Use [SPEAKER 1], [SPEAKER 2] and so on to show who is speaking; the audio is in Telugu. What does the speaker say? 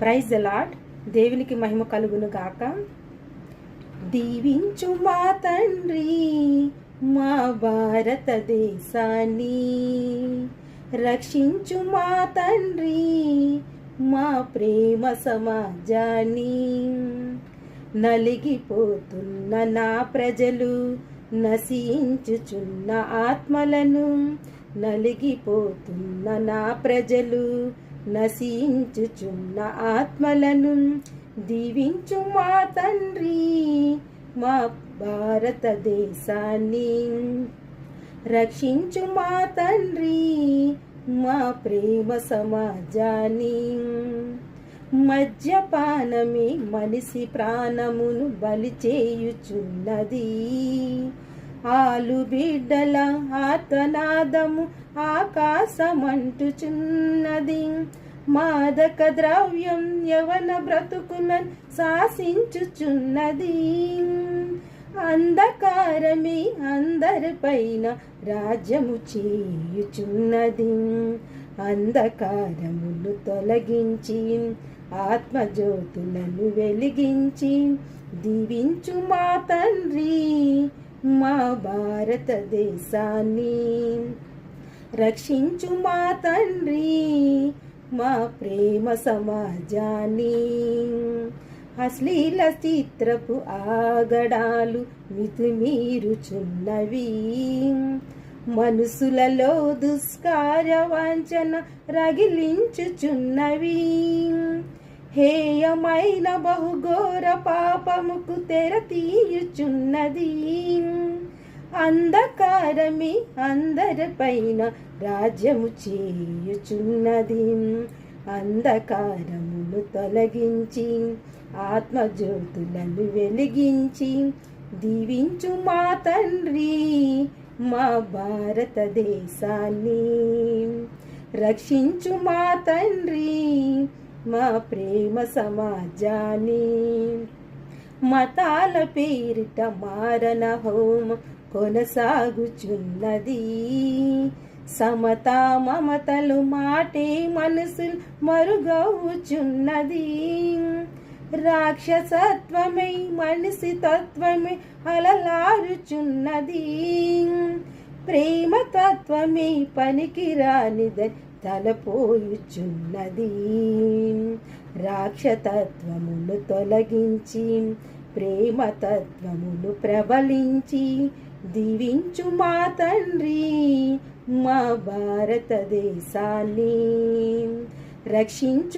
[SPEAKER 1] ప్రైజ్ అలాడ్ దేవునికి మహిమ కలుగును గాక. దీవించు మా తండ్రి మా భారతదేశాన్ని. రక్షించు మా తండ్రి మా ప్రేమ సమాజాన్ని. నలిగిపోతున్న నా ప్రజలు నశించుచున్న ఆత్మలను. నలిగిపోతున్న నా ప్రజలు నశించుచున్న ఆత్మలను దీవించు మా తండ్రి మా భారతదేశాన్ని. రక్షించు మా తండ్రి మా ప్రేమ సమాజాన్ని. మద్యపానమే మనిషి ప్రాణమును బలి చేయుచున్నది. ఆలు బిడ్డల ఆర్తనాదము ఆకాశమంటుచున్నది. మాదక ద్రవ్యం యవన బ్రతుకులను శాసించుచున్నది. అంధకారమే అందరిపైన రాజ్యము చేయుచున్నది. అంధకారమును తొలగించి ఆత్మజ్యోతులను వెలిగించి దీవించు మా తండ్రి మా భారతదేశాన్ని. రక్షించు మా తండ్రి మా ప్రేమ సమాజాన్ని. అశ్లీల చిత్రపు ఆగడాలు మితిమీరుచున్నవి మనసులలో దుష్కార్య వాంఛన రగిలించుచున్నవి. హేయమైన బహుఘోర పాపముకు తెర తీయుచున్నది అంధకారమే అందరిపైన రాజ్యము చేయుచున్నది. అంధకారమును తొలగించి ఆత్మజ్యోతులను వెలిగించి దీవించు మా తండ్రి మా భారతదేశాన్ని. రక్షించు మా తండ్రి మా ప్రేమ సమాజాన్ని. మతాల పేరిట మారణ హోమ కొనసాగుచున్నది. సమత మమతలు మాటే మనసులు మరుగవుచున్నది. రాక్షసత్వమై మనిషి తత్వమే అలలారుచున్నది ప్రేమ తత్వమే పనికిరానిదని తలపోయుచున్నది. రాక్షతత్వమును తొలగించి ప్రేమతత్వమును ప్రబలించి దీవించు మా తండ్రి మా భారతదేశాన్ని. రక్షించు